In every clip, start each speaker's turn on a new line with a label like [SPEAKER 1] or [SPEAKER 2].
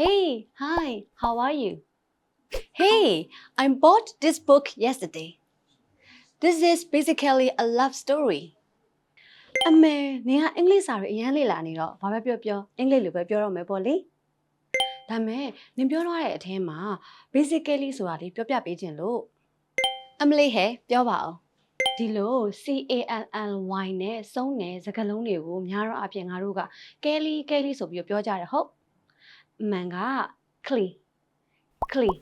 [SPEAKER 1] Hey, hi, how are you? Hey, I bought this book yesterday. This is basically a love story. အမေနင်ကအင်္ဂလိပ်စာတွေအရင်လေ့လာနေတော့ဘာပဲပြောပြောအင်္ဂလိပ်လိုပဲပြောတော့မယ်ပေါ့လေဒါမဲ့နင်ပြောတော့တဲ့အထဲမှာ basically ဆိုတာလေးပြောပြပေးခြင်းလို့အမလေးဟဲ့ပြောပါအောင်ဒီလို C A L L Y နဲ့စုံးတဲ့စကားလုံးတွေကိုများတော့အပြင်ငါတို့ကကဲလီကဲလီဆိုပြီးတော့ပြောကြတယ်ဟုတ် အမှန်က clean clean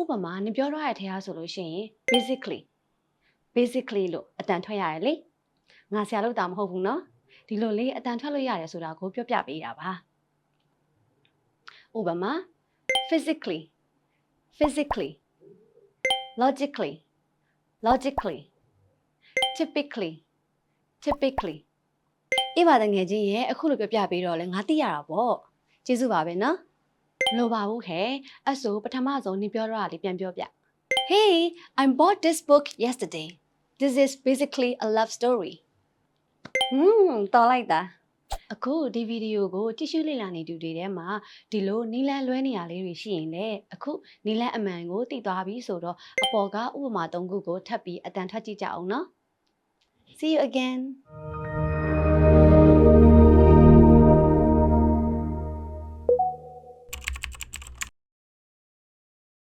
[SPEAKER 1] ဥပမာနင်ပြောတော့တဲ့အထဲအားဆိုလို့ရှိရင် basically basically လို့အတန်ထွက်ရတယ်လေငါဆရာလို့တာမဟုတ်ဘူးเนาะဒီလိုလေးအတန်ထွက်လို့ရတယ်ဆိုတာကိုပြောပြပေးတာပါဥပမာ physically physically logically logically typically typically အေးပါတငယ်ချင်းရဲ့အခုလိုပြောပြပေးတော့လဲငါသိရတာပေါ့ ကျေးဇူးပါပဲနော်မလိုပါဘူးခဲအဲ့ဆိုပထမဆုံးနင်ပြောတော့တာလေးပြန်ပြောပြ Hey I bought this book yesterday this is basically a love story ဟွန်းတော်လိုက်တာအခုဒီဗီဒီယိုကိုကြည့်ရှုလေ့လာနေသူတွေထဲမှာဒီလိုနီလန်လွဲနေရလေးတွေရှိရင်လည်းအခုနီလန်အမှန်ကိုသိသွားပြီဆိုတော့အပေါ်ကဥပမာ၃ခုကိုထပ်ပြီးအတန်ထပ်ကြည့်ကြအောင်နော် See you again